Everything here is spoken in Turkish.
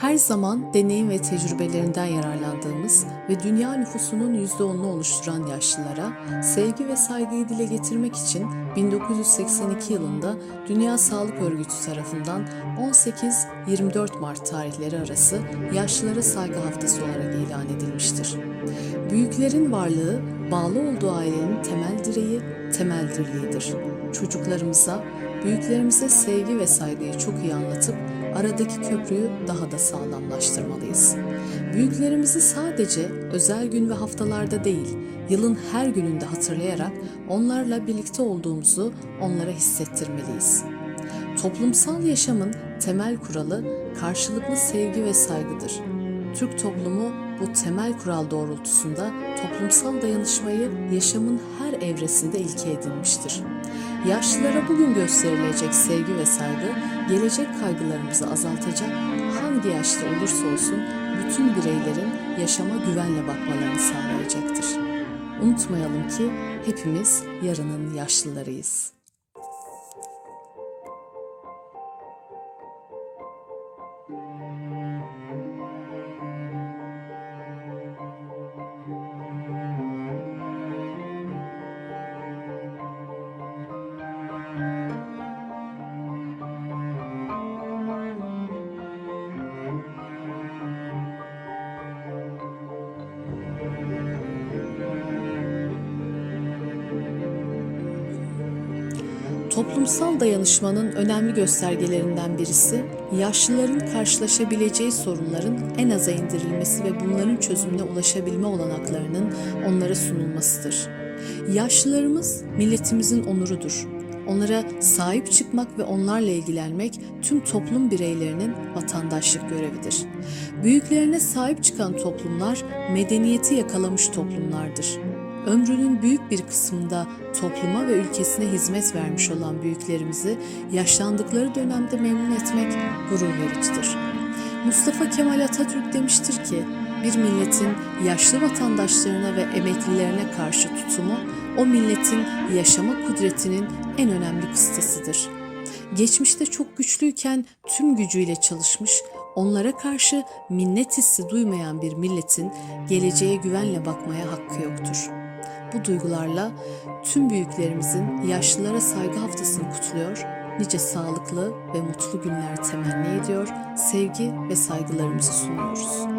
Her zaman deneyim ve tecrübelerinden yararlandığımız ve dünya nüfusunun %10'unu oluşturan yaşlılara sevgi ve saygıyı dile getirmek için 1982 yılında Dünya Sağlık Örgütü tarafından 18-24 Mart tarihleri arası Yaşlılara Saygı Haftası olarak ilan edilmiştir. Büyüklerin varlığı, bağlı olduğu ailenin temel direği, temel dirliğidir. Çocuklarımıza, büyüklerimize sevgi ve saygıyı çok iyi anlatıp aradaki köprüyü daha da sağlamlaştırmalıyız. Büyüklerimizi sadece özel gün ve haftalarda değil, yılın her gününde hatırlayarak onlarla birlikte olduğumuzu onlara hissettirmeliyiz. Toplumsal yaşamın temel kuralı karşılıklı sevgi ve saygıdır. Türk toplumu bu temel kural doğrultusunda toplumsal dayanışmayı yaşamın her evresinde ilke edinmiştir. Yaşlılara bugün gösterilecek sevgi ve saygı, gelecek kaygılarımızı azaltacak, hangi yaşta olursa olsun bütün bireylerin yaşama güvenle bakmalarını sağlayacaktır. Unutmayalım ki hepimiz yarının yaşlılarıyız. Toplumsal dayanışmanın önemli göstergelerinden birisi, yaşlıların karşılaşabileceği sorunların en aza indirilmesi ve bunların çözümüne ulaşabilme olanaklarının onlara sunulmasıdır. Yaşlılarımız milletimizin onurudur. Onlara sahip çıkmak ve onlarla ilgilenmek tüm toplum bireylerinin vatandaşlık görevidir. Büyüklerine sahip çıkan toplumlar medeniyeti yakalamış toplumlardır. Ömrünün büyük bir kısmında topluma ve ülkesine hizmet vermiş olan büyüklerimizi yaşlandıkları dönemde memnun etmek gurur vericidir. Mustafa Kemal Atatürk demiştir ki, bir milletin yaşlı vatandaşlarına ve emeklilerine karşı tutumu o milletin yaşama kudretinin en önemli kıstasıdır. Geçmişte çok güçlüyken tüm gücüyle çalışmış, onlara karşı minnet hissi duymayan bir milletin geleceğe güvenle bakmaya hakkı yoktur. Bu duygularla tüm büyüklerimizin yaşlılara saygı haftasını kutluyor, nice sağlıklı ve mutlu günler temenni ediyor, sevgi ve saygılarımızı sunuyoruz.